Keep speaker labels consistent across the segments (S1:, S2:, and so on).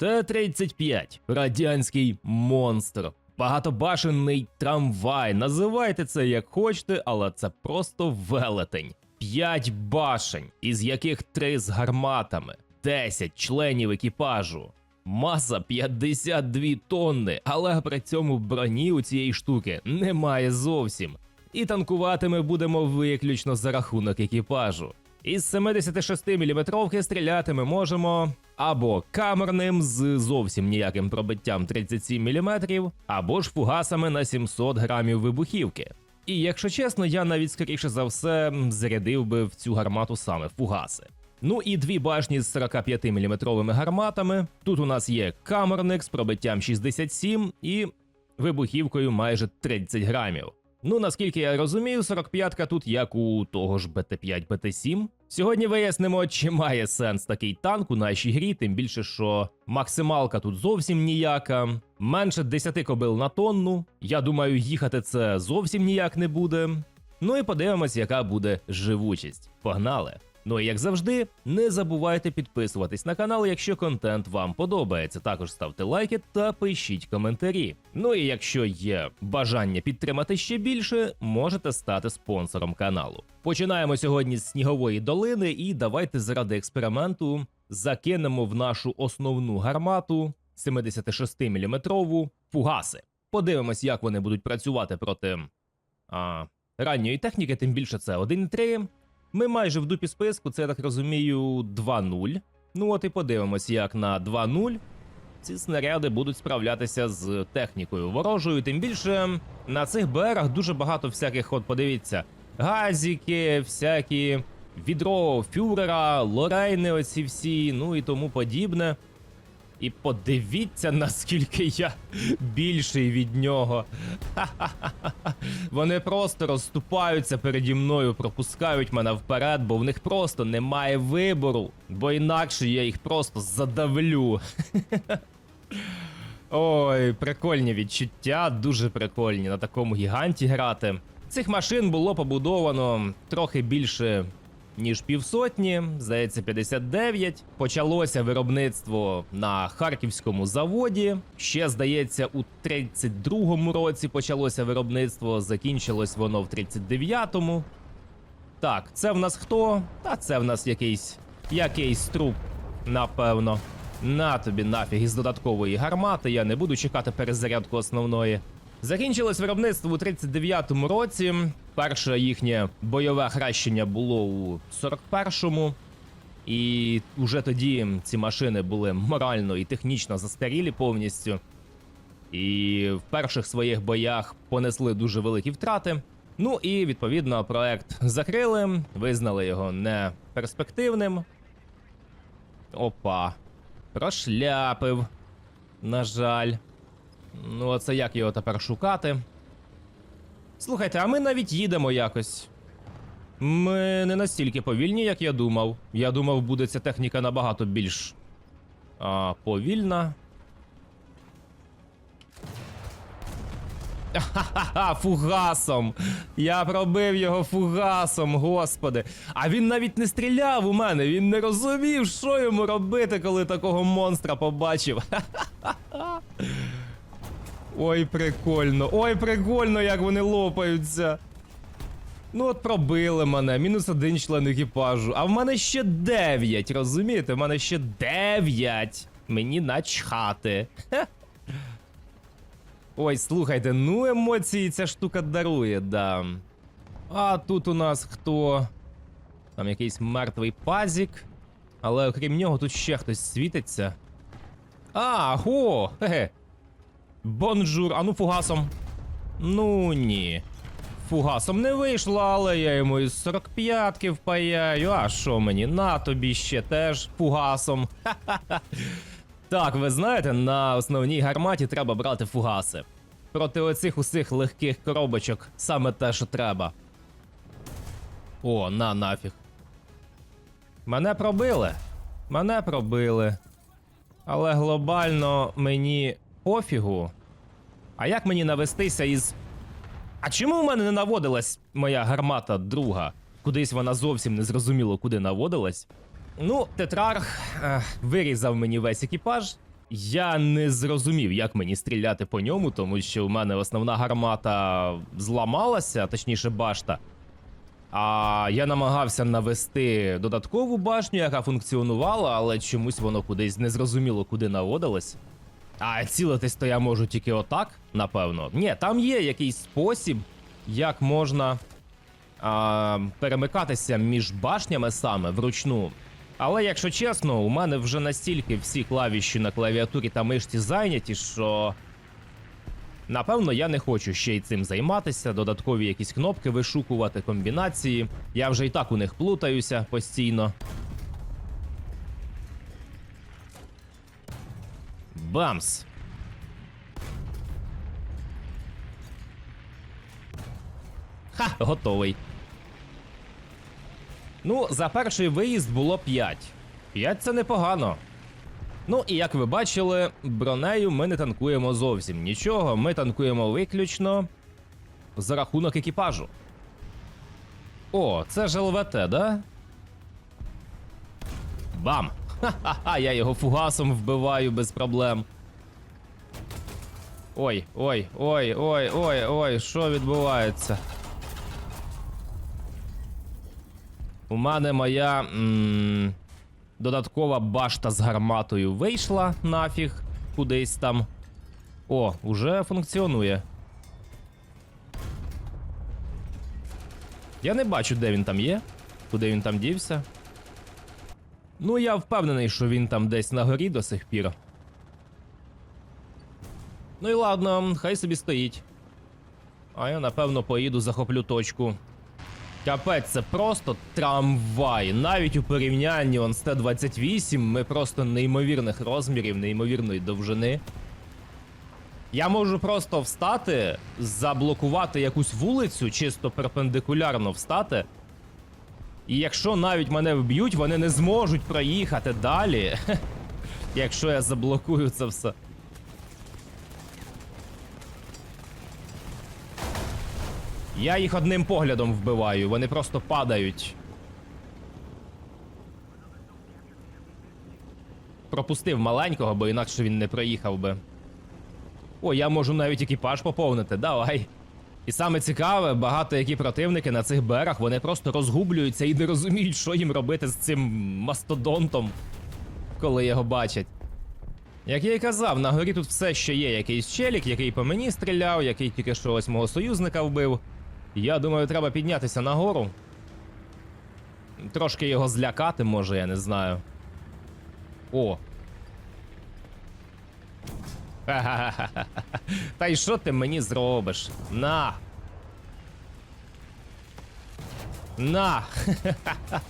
S1: Т-35 радянський монстр. Багатобашенний трамвай. Називайте це як хочете, але це просто велетень. П'ять башень, із яких три з гарматами, 10 членів екіпажу. Маса 52 тонни, але при цьому броні у цієї штуки немає зовсім. І танкувати ми будемо виключно за рахунок екіпажу. Із 76 мм стріляти ми можемо або камерним з зовсім ніяким пробиттям 37 мм, або ж фугасами на 700 грамів вибухівки. І якщо чесно, я навіть скоріше за все зарядив би в цю гармату саме фугаси. Ну і дві башні з 45 мм гарматами. Тут у нас є камерник з пробиттям 67 і вибухівкою майже 30 грамів. Ну наскільки я розумію, 45-ка тут як у того ж БТ5 БТ7. Сьогодні вияснимо, чи має сенс такий танк у нашій грі, тим більше, що максималка тут зовсім ніяка, менше 10 кобил на тонну. Я думаю, їхати це зовсім ніяк не буде. Ну і подивимось, яка буде живучість. Погнали! Ну і як завжди, не забувайте підписуватись на канал, якщо контент вам подобається. Також ставте лайки та пишіть коментарі. Ну і якщо є бажання підтримати ще більше, можете стати спонсором каналу. Починаємо сьогодні з снігової долини, і давайте заради експерименту закинемо в нашу основну гармату 76 мм фугаси. Подивимось, як вони будуть працювати проти а, ранньої техніки, тим більше це 1.3. Ми майже в дупі списку, це я так розумію, 2-0. Ну от і подивимось, як на 2-0 ці снаряди будуть справлятися з технікою ворожою. Тим більше на цих БРах дуже багато всяких, от подивіться, газіки, всякі відро фюрера, лорейни, оці всі, ну і тому подібне. І подивіться, наскільки я більший від нього. Вони просто розступаються переді мною, пропускають мене вперед, бо в них просто немає вибору, бо інакше я їх просто задавлю. Ой, прикольні відчуття, дуже прикольні на такому гіганті грати. Цих машин було побудовано трохи більше ніж півсотні, здається, 59. Почалося виробництво на харківському заводі. Ще здається, у 32-му році почалося виробництво, закінчилось воно в 39-му. Так, це в нас хто? Та це в нас якийсь якийсь труп, напевно. На тобі нафіг із додаткової гармати, я не буду чекати перезарядку основної. Закінчилось виробництво у 39-му році. Перше їхнє бойове хрещення було у 41-му. І вже тоді ці машини були морально і технічно застарілі повністю. І в перших своїх боях понесли дуже великі втрати. Ну і відповідно проект закрили, визнали його неперспективним. Опа. Прошляпив. На жаль. Ну, а це як його тепер шукати? Слухайте, а ми навіть їдемо якось. Ми не настільки повільні, як я думав. Я думав, буде ця техніка набагато більш а, повільна. Ха-ха-ха, фугасом. Я пробив його фугасом, господи. А він навіть не стріляв у мене, він не розумів, що йому робити, коли такого монстра побачив. Ха-ха-ха. Ой, прикольно. Ой, прикольно, як вони лопаються. Ну, от пробили мене, мінус один член екіпажу. А в мене ще 9, розумієте? В мене ще 9. Мені начхати. Ой, слухайте, ну емоції ця штука дарує, да. А тут у нас хто? Там якийсь мертвий пазік. Але окрім нього тут ще хтось світиться. А, го! Хе-хе. Бонжур, а ну фугасом. Ну ні. Фугасом не вийшло, але я йому із 45-ки впаяю. А що мені? На тобі ще теж фугасом. Так, ви знаєте, на основній гарматі треба брати фугаси. Проти оцих усіх легких коробочок саме те, що треба. О, на нафіг. Мене пробили. Мене пробили. Але глобально мені пофігу. А як мені навестися із. А чому в мене не наводилась моя гармата друга? Кудись вона зовсім не зрозуміло, куди наводилась. Ну, тетрарх ех, вирізав мені весь екіпаж. Я не зрозумів, як мені стріляти по ньому, тому що в мене основна гармата зламалася, точніше, башта. А я намагався навести додаткову башню, яка функціонувала, але чомусь воно кудись незрозуміло куди наводилось. А цілитись то я можу тільки отак, напевно. Ні, там є якийсь спосіб, як можна а, перемикатися між башнями саме вручну. Але якщо чесно, у мене вже настільки всі клавіші на клавіатурі та мишці зайняті, що. Напевно, я не хочу ще й цим займатися, додаткові якісь кнопки вишукувати, комбінації. Я вже і так у них плутаюся постійно. Бамс. Ха, готовий. Ну, за перший виїзд було 5. 5 це непогано. Ну і як ви бачили, бронею ми не танкуємо зовсім нічого. Ми танкуємо виключно за рахунок екіпажу. О, це ж ЛВТ, да? Бам! Ха-ха-ха, я його фугасом вбиваю без проблем. Ой, ой, ой, ой, ой, ой, що відбувається? У мене моя додаткова башта з гарматою вийшла нафіг кудись там. О, уже функціонує. Я не бачу, де він там є, куди він там дівся. Ну, я впевнений, що він там десь на горі до сих пір. Ну і ладно, хай собі стоїть. А я напевно поїду захоплю точку. Капець, це просто трамвай. Навіть у порівнянні он з Т-28 ми просто неймовірних розмірів, неймовірної довжини. Я можу просто встати, заблокувати якусь вулицю, чисто перпендикулярно встати. І якщо навіть мене вб'ють, вони не зможуть проїхати далі. Якщо я заблокую це все. Я їх одним поглядом вбиваю, вони просто падають. Пропустив маленького, бо інакше він не проїхав би. О, я можу навіть екіпаж поповнити, давай. І саме цікаве, багато які противники на цих берах вони просто розгублюються і не розуміють, що їм робити з цим мастодонтом, коли його бачать. Як я й казав, на горі тут все ще є якийсь челік, який по мені стріляв, який тільки що ось мого союзника вбив. Я думаю, треба піднятися нагору. Трошки його злякати, може, я не знаю. О. Та й що ти мені зробиш? На. На.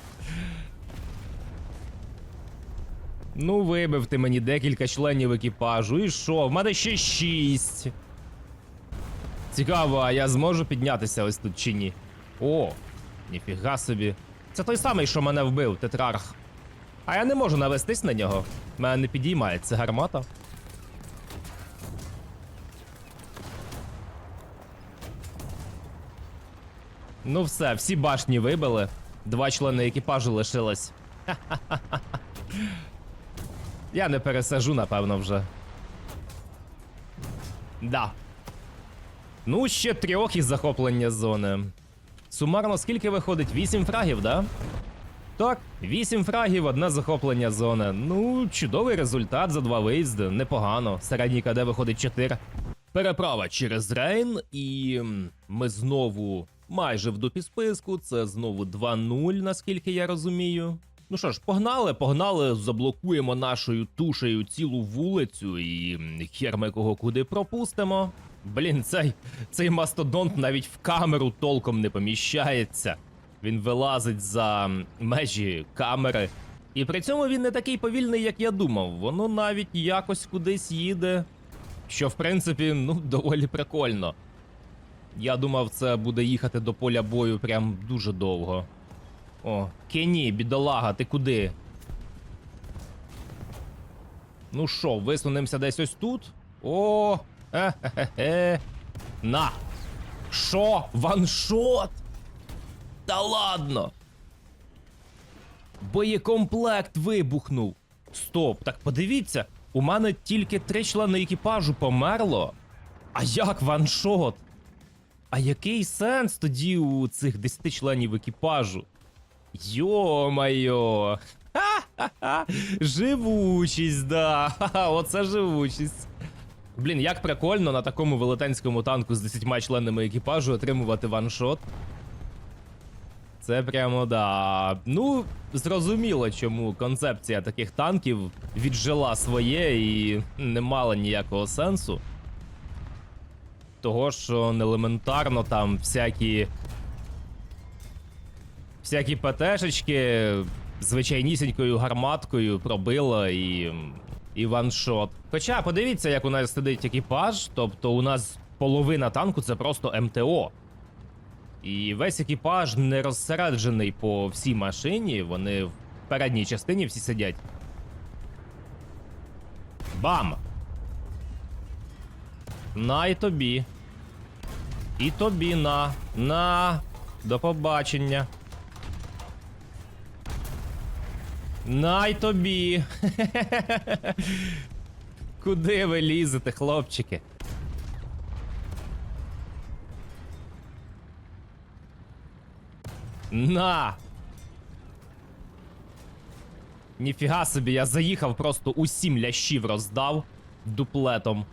S1: Ну, вибив ти мені декілька членів екіпажу. І що? В мене ще шість. Цікаво, а я зможу піднятися ось тут чи ні? О, ніфіга собі. Це той самий, що мене вбив, тетрарх. А я не можу навестись на нього. Мене не підіймається гармата. Ну все, всі башні вибили. Два члени екіпажу лишилось. Я не пересажу, напевно, вже. Да. Ну, ще трьох із захоплення зони. Сумарно скільки виходить? Вісім фрагів, да? Так, вісім фрагів, одне захоплення зони. Ну, чудовий результат за два виїзди. Непогано. Середній КД виходить 4. Переправа через Рейн, і ми знову майже в дупі списку. Це знову 2-0, наскільки я розумію. Ну що ж, погнали, погнали, заблокуємо нашою тушею цілу вулицю і хер ми кого куди пропустимо. Блін, цей, цей мастодонт навіть в камеру толком не поміщається. Він вилазить за межі камери. І при цьому він не такий повільний, як я думав. Воно навіть якось кудись їде. Що, в принципі, ну, доволі прикольно. Я думав, це буде їхати до поля бою прям дуже довго. О, Кені, бідолага, ти куди? Ну що, висунемося десь ось тут? О, е-хе-хе. На! Що? Ваншот? Та ладно. Боєкомплект вибухнув. Стоп, так подивіться. У мене тільки три члени екіпажу померло. А як ваншот? А який сенс тоді у цих 10 членів екіпажу? Йо-майо! Живучість, да! Оце живучість. Блін, як прикольно на такому велетенському танку з 10 членами екіпажу отримувати ваншот. Це прямо да. Ну, зрозуміло, чому концепція таких танків віджила своє і не мала ніякого сенсу. Того, що елементарно там всякі. Всякі ПТшечки звичайнісінькою гарматкою пробило і. і ваншот. Хоча подивіться, як у нас сидить екіпаж, тобто у нас половина танку це просто МТО. І весь екіпаж не розсереджений по всій машині, вони в передній частині всі сидять. Бам! На і тобі. І тобі на. На. До побачення. На й тобі. Куди ви лізете, хлопчики? На! Ніфіга собі, я заїхав, просто усім лящів роздав дуплетом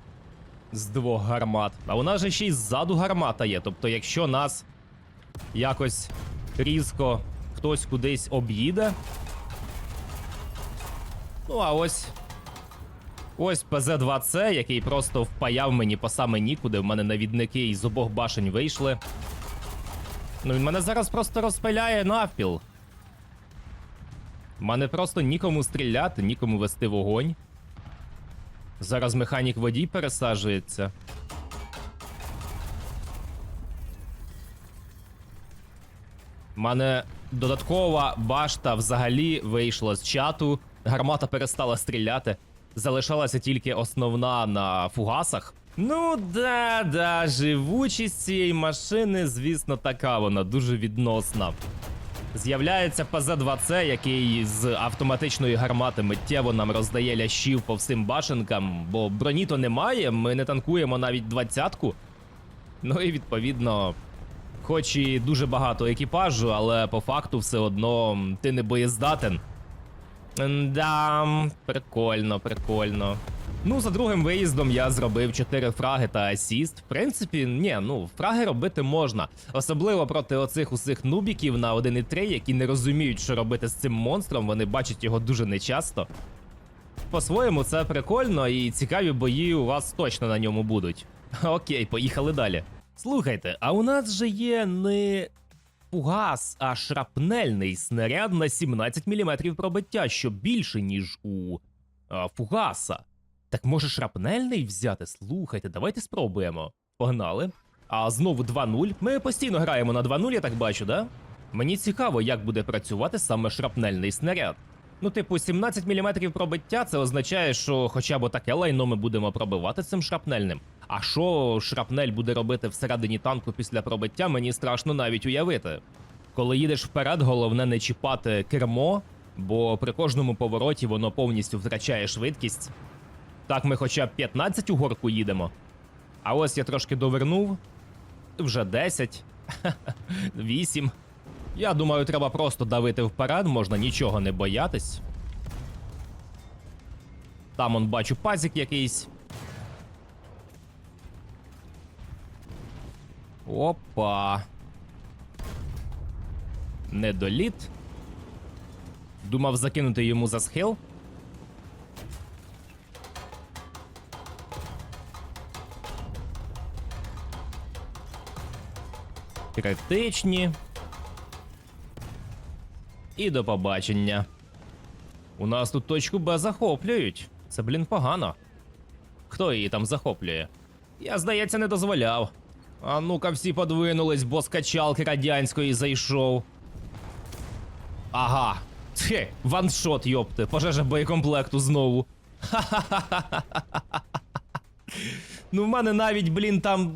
S1: з двох гармат. А у нас же ще й ззаду гармата є. Тобто, якщо нас якось різко хтось кудись об'їде. Ну, а ось. Ось ПЗ-2С, який просто впаяв мені по саме нікуди. В мене навідники із обох башень вийшли. Ну, він мене зараз просто розпиляє навпіл. В мене просто нікому стріляти, нікому вести вогонь. Зараз механік водій пересаджується. У мене додаткова башта взагалі вийшла з чату. Гармата перестала стріляти. Залишалася тільки основна на фугасах. Ну да, да, живучість цієї машини, звісно, така вона дуже відносна. З'являється ПЗ-2С, який з автоматичної гармати миттєво нам роздає лящів по всім башенкам, бо броні то немає, ми не танкуємо навіть двадцятку. Ну і відповідно, хоч і дуже багато екіпажу, але по факту все одно ти не боєздатен. Да, прикольно, прикольно. Ну, за другим виїздом я зробив 4 фраги та асіст. В принципі, ні, ну, фраги робити можна. Особливо проти оцих усіх нубіків на 1.3, які не розуміють, що робити з цим монстром, вони бачать його дуже нечасто. По-своєму, це прикольно, і цікаві бої у вас точно на ньому будуть. Окей, поїхали далі. Слухайте, а у нас же є не фугас, а шрапнельний снаряд на 17 мм пробиття, що більше, ніж у а, фугаса. Так може шрапнельний взяти? Слухайте, давайте спробуємо. Погнали. А знову 2-0. Ми постійно граємо на 2-0, я так бачу, да? Мені цікаво, як буде працювати саме шрапнельний снаряд. Ну, типу, 17 мм пробиття це означає, що хоча б таке лайно ми будемо пробивати цим шрапнельним. А що шрапнель буде робити всередині танку після пробиття, мені страшно навіть уявити. Коли їдеш вперед, головне не чіпати кермо, бо при кожному повороті воно повністю втрачає швидкість. Так ми хоча б 15 у горку їдемо. А ось я трошки довернув. Вже 10. 8. Я думаю, треба просто давити вперед, можна нічого не боятись. Там он бачу пазик якийсь. Опа. Недоліт. Думав закинути йому за схил. Критичні. І до побачення. У нас тут точку Б захоплюють. Це, блін, погано. Хто її там захоплює? Я, здається, не дозволяв. А ну-ка, всі подвинулись, бо з качалки радянської зайшов. Ага. Тхе, ваншот, йопти, пожежа боєкомплекту знову. Ха-ха-ха-ха-ха-ха. Ну, в мене навіть, блін, там.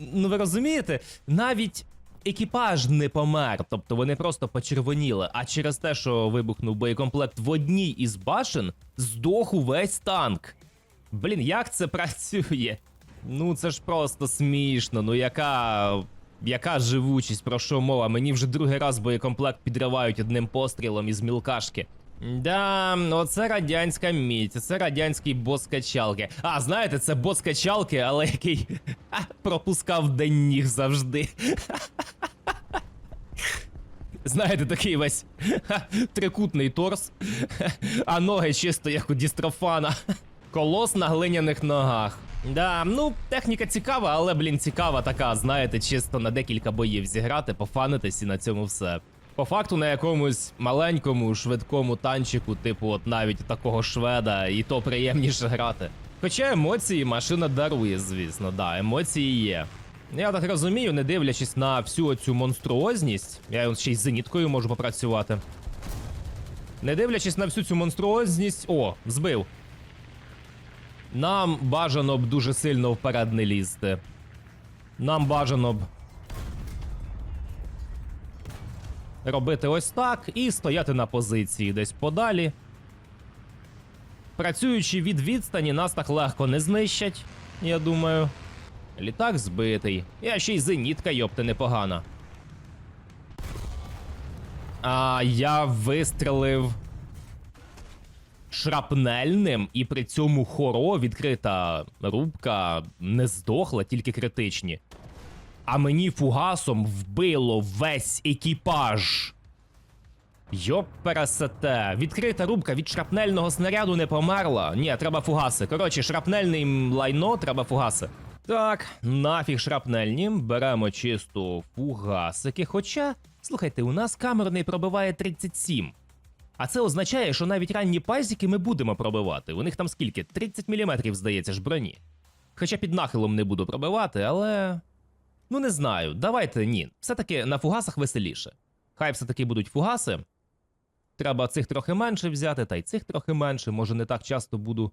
S1: Ну ви розумієте? Навіть екіпаж не помер, тобто вони просто почервоніли. А через те, що вибухнув боєкомплект в одній із башен, здох увесь танк. Блін, як це працює? Ну це ж просто смішно. Ну яка. Яка живучість, про що мова? Мені вже другий раз боєкомплект підривають одним пострілом із мілкашки. Да, оце радянська мідь, це радянський бос качалки. А, знаєте, це бос качалки, але який пропускав день ніг завжди. Знаєте, такий весь трикутний торс, а ноги чисто як у дістрофана. Колос на глиняних ногах. Да, ну, техніка цікава, але, блін, цікава така, знаєте, чисто на декілька боїв зіграти, пофанитись і на цьому все. По факту на якомусь маленькому, швидкому танчику, типу, от навіть такого шведа, і то приємніше грати. Хоча емоції машина дарує, звісно, да, емоції є. Я так розумію, не дивлячись на всю оцю монструозність, я ще й з зеніткою можу попрацювати. Не дивлячись на всю цю монструозність. О, збив. Нам бажано б дуже сильно вперед не лізти. Нам бажано б. Робити ось так і стояти на позиції десь подалі. Працюючи від відстані, нас так легко не знищать, я думаю. Літак збитий. Я ще й зенітка, йопти, непогана. А я вистрелив шрапнельним, і при цьому хоро відкрита рубка не здохла, тільки критичні. А мені фугасом вбило весь екіпаж. Йопересете. Відкрита рубка від шрапнельного снаряду не померла. Ні, треба фугаси. Коротше, шрапнельний лайно, треба фугаси. Так, нафіг шрапнельні, беремо чисто фугасики. Хоча, слухайте, у нас камерний пробиває 37. А це означає, що навіть ранні пазіки ми будемо пробивати. У них там скільки? 30 мм, здається ж, броні. Хоча під нахилом не буду пробивати, але. Ну не знаю. Давайте ні. Все-таки на фугасах веселіше. Хай все-таки будуть фугаси. Треба цих трохи менше взяти, та й цих трохи менше. Може, не так часто буду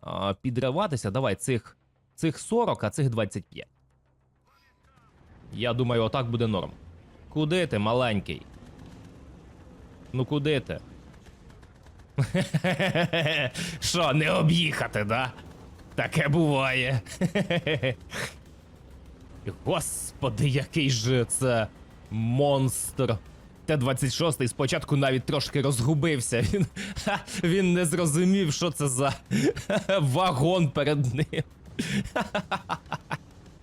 S1: а, підриватися. Давай цих, цих 40, а цих 25. Я думаю, отак буде норм. Куди ти, маленький? Ну куди ти? Що, не об'їхати, да? Таке буває. Господи, який же це монстр. Т-26 спочатку навіть трошки розгубився. Він, ха, він не зрозумів, що це за вагон перед ним.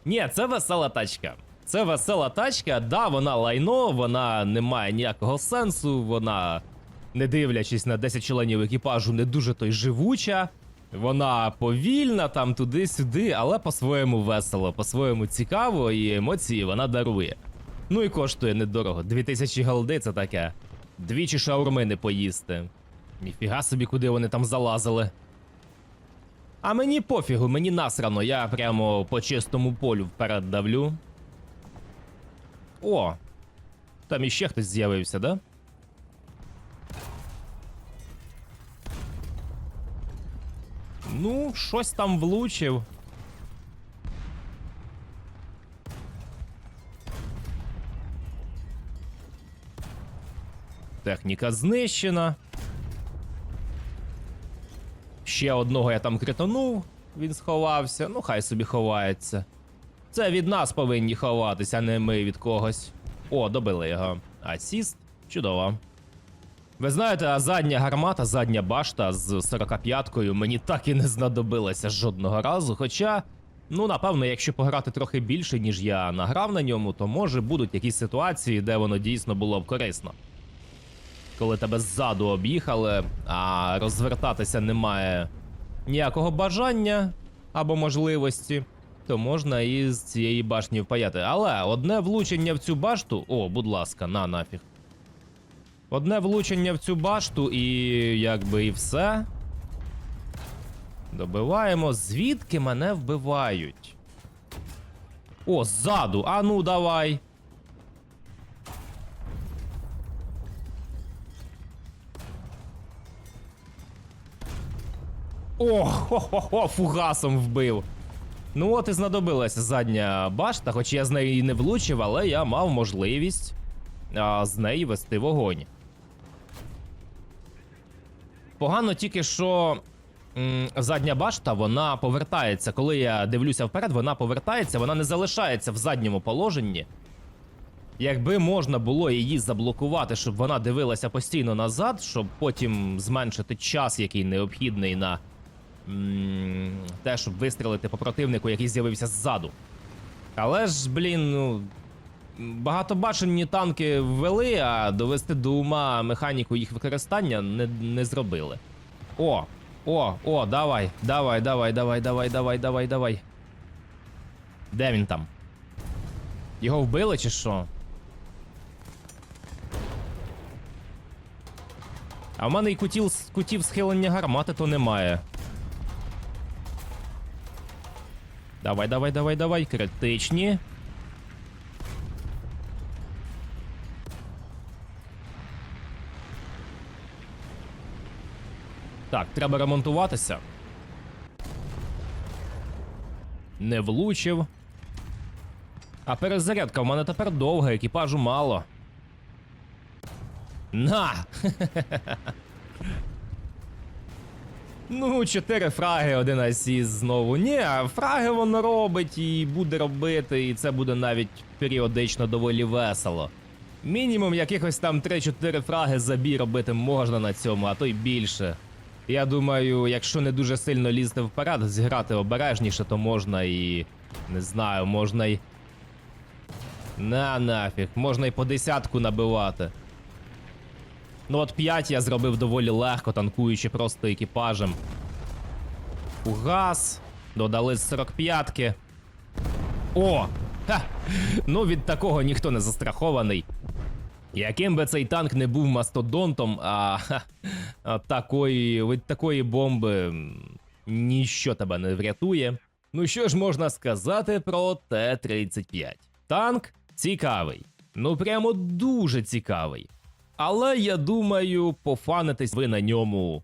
S1: Ні, це весела тачка. Це весела тачка, да, вона лайно, вона не має ніякого сенсу, вона, не дивлячись на 10 членів екіпажу, не дуже той живуча. Вона повільна там туди-сюди, але по-своєму весело, по-своєму цікаво і емоції вона дарує. Ну і коштує недорого. 2000 голди це таке. Двічі шаурми не поїсти. Ніфіга собі, куди вони там залазили. А мені пофігу, мені насрано, я прямо по чистому полю вперед давлю. О! Там іще хтось з'явився, да? Ну, щось там влучив. Техніка знищена. Ще одного я там кританув, він сховався. Ну, хай собі ховається. Це від нас повинні ховатися, а не ми від когось. О, добили його. Асіст. Чудово. Ви знаєте, а задня гармата, задня башта з 45-кою мені так і не знадобилася жодного разу. Хоча, ну напевно, якщо пограти трохи більше, ніж я награв на ньому, то може будуть якісь ситуації, де воно дійсно було б корисно. Коли тебе ззаду об'їхали, а розвертатися немає ніякого бажання або можливості, то можна і з цієї башні впаяти. Але одне влучення в цю башту. О, будь ласка, на нафіг. Одне влучення в цю башту, і якби і все. Добиваємо. Звідки мене вбивають? О, ззаду. А ну давай. О, хо-хо-хо, фугасом вбив. Ну от і знадобилася задня башта, хоч я з неї і не влучив, але я мав можливість а, з неї вести вогонь. Погано тільки, що задня башта вона повертається. Коли я дивлюся вперед, вона повертається, вона не залишається в задньому положенні. Якби можна було її заблокувати, щоб вона дивилася постійно назад, щоб потім зменшити час, який необхідний на те, щоб вистрілити по противнику, який з'явився ззаду. Але ж, блін, ну. Багатобашенні танки ввели, а довести до ума механіку їх використання не, не зробили. О, о, о, давай, давай, давай, давай, давай, давай, давай, давай. Де він там? Його вбили чи що? А в мене і кутів, кутів схилення гармати то немає. Давай, давай, давай, давай, критичні. Треба ремонтуватися. Не влучив. А перезарядка в мене тепер довга, екіпажу мало. На! Ну, чотири фраги, один асіс знову. Ні, фраги воно робить і буде робити, і це буде навіть періодично доволі весело. Мінімум якихось там 3-4 фраги забій робити можна на цьому, а то й більше. Я думаю, якщо не дуже сильно лізти вперед, зіграти обережніше, то можна і. Не знаю, можна й. На нафіг, можна й по десятку набивати. Ну от 5 я зробив доволі легко, танкуючи просто екіпажем. Угас. Додали з 45-ки. О! Ха! Ну від такого ніхто не застрахований. Яким би цей танк не був мастодонтом, а, а такої, від такої бомби ніщо тебе не врятує. Ну що ж можна сказати про Т-35? Танк цікавий. Ну прямо дуже цікавий. Але я думаю, пофанитись ви на ньому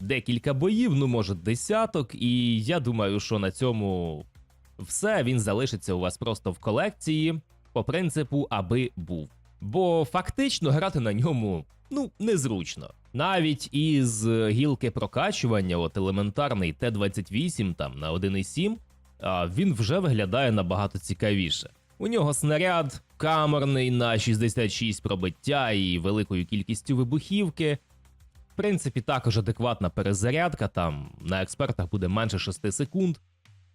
S1: декілька боїв, ну може десяток, і я думаю, що на цьому все він залишиться у вас просто в колекції по принципу, аби був. Бо фактично грати на ньому ну незручно. Навіть із гілки прокачування, от елементарний Т-28 там на 1.7, він вже виглядає набагато цікавіше. У нього снаряд камерний на 66 пробиття і великою кількістю вибухівки. В принципі, також адекватна перезарядка, там на експертах буде менше 6 секунд.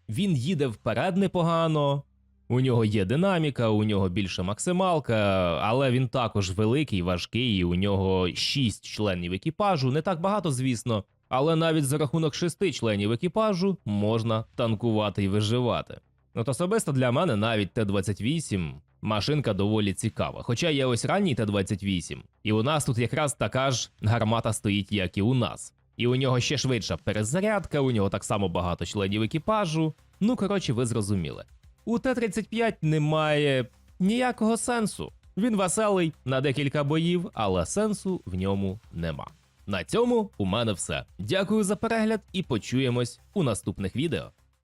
S1: Він їде вперед непогано. У нього є динаміка, у нього більше максималка, але він також великий, важкий. і У нього 6 членів екіпажу. Не так багато, звісно, але навіть за рахунок 6 членів екіпажу можна танкувати і виживати. От особисто для мене навіть Т-28 машинка доволі цікава. Хоча є ось ранній Т-28, і у нас тут якраз така ж гармата стоїть, як і у нас. І у нього ще швидша перезарядка, у нього так само багато членів екіпажу. Ну коротше, ви зрозуміли. У Т-35 немає ніякого сенсу. Він веселий на декілька боїв, але сенсу в ньому нема. На цьому у мене все. Дякую за перегляд і почуємось у наступних відео.